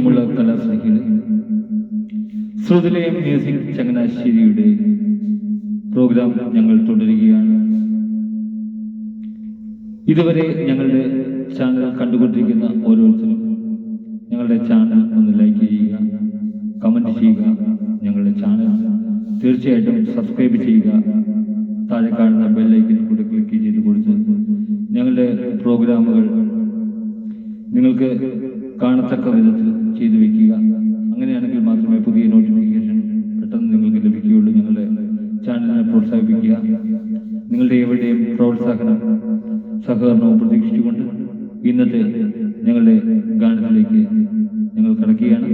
പ്രിയമുള്ള കലാസ്നേഹികളെ Shruthilayam music ചങ്ങനാശ്ശേരിയുടെ programme ഞങ്ങൾ തുടരുകയാണ്. ഇതുവരെ ഞങ്ങളുടെ ചാനൽ കണ്ടുകൊണ്ടിരിക്കുന്ന ഓരോരുത്തരും ഞങ്ങളുടെ ചാനൽ ഒന്ന് ലൈക്ക് ചെയ്യുക കമന്റ് ചെയ്യുക ഞങ്ങളുടെ ചാനൽ തീർച്ചയായിട്ടും സബ്സ്ക്രൈബ് ചെയ്യുക താഴെ കാണുന്ന ബെല്ലൈക്കൻ കൂടെ ക്ലിക്ക് ചെയ്ത് കൊടുത്ത് ഞങ്ങളുടെ പ്രോഗ്രാമുകൾ നിങ്ങൾക്ക് കാണത്തക്ക വിധത്തിൽ ചെയ്തു വെക്കുക. അങ്ങനെയാണെങ്കിൽ മാത്രമേ പുതിയ നോട്ടിഫിക്കേഷൻ പെട്ടെന്ന് നിങ്ങൾക്ക് ലഭിക്കുകയുള്ളൂ. ഞങ്ങളുടെ ചാനലിനെ പ്രോത്സാഹിപ്പിക്കുക. നിങ്ങളുടെ എവിടെയും പ്രോത്സാഹനം സഹകരണവും പ്രതീക്ഷിച്ചുകൊണ്ട് ഇന്നത്തെ ഞങ്ങളുടെ ഗാനത്തിലേക്ക് ഞങ്ങൾ കടക്കുകയാണ്.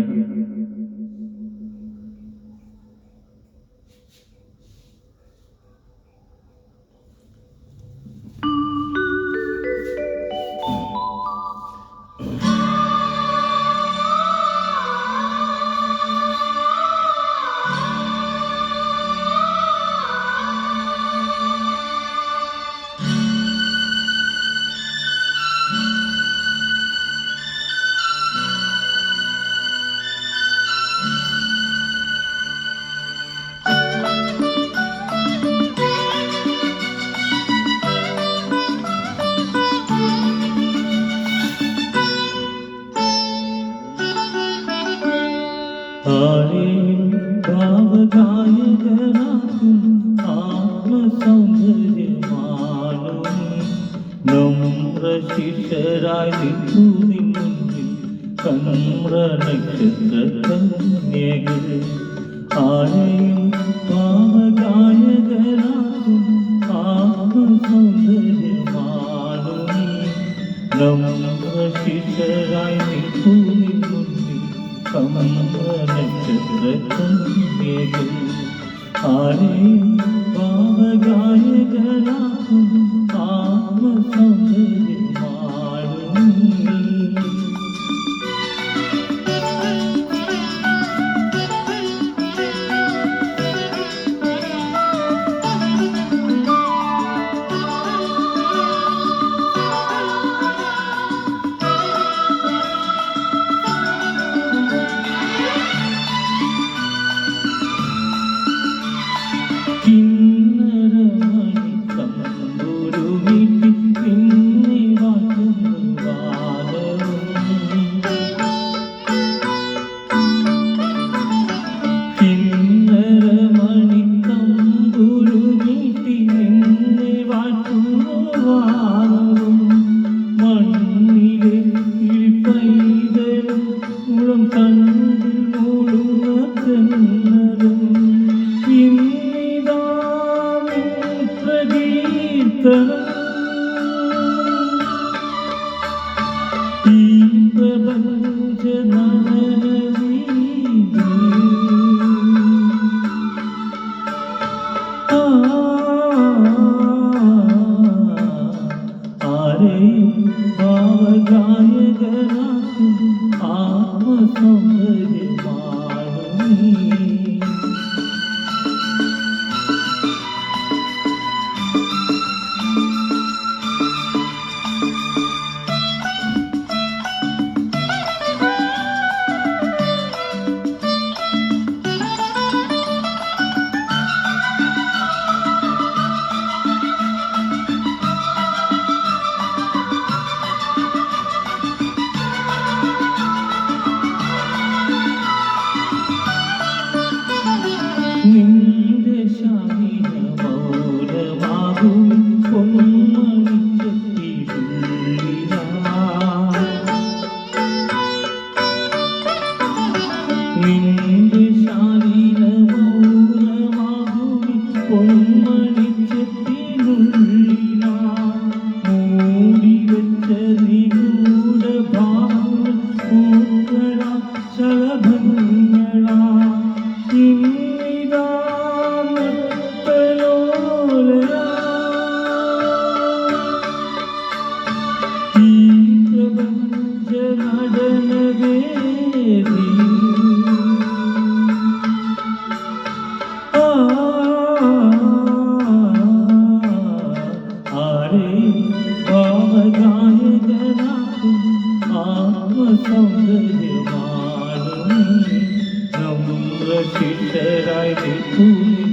ആരെയും ഭാവഗായകനാക്കും ആത്മസൗന്ദര്യമാനും നമ്ര നിന്നു നിന്നിൽ കമ്ര നക്ഷത്ര കന്യകൾ ആരെയും ஆரையும் பாவகாயகராக்கும் ஆத்ம சௌந்தரிய பொன்மணி செட்டினுள்ளினார் மூடி வெச்ச நிகூட பாகம் பூக்களால் ശിഷ്യരായി നിൽക്കൂലിൻ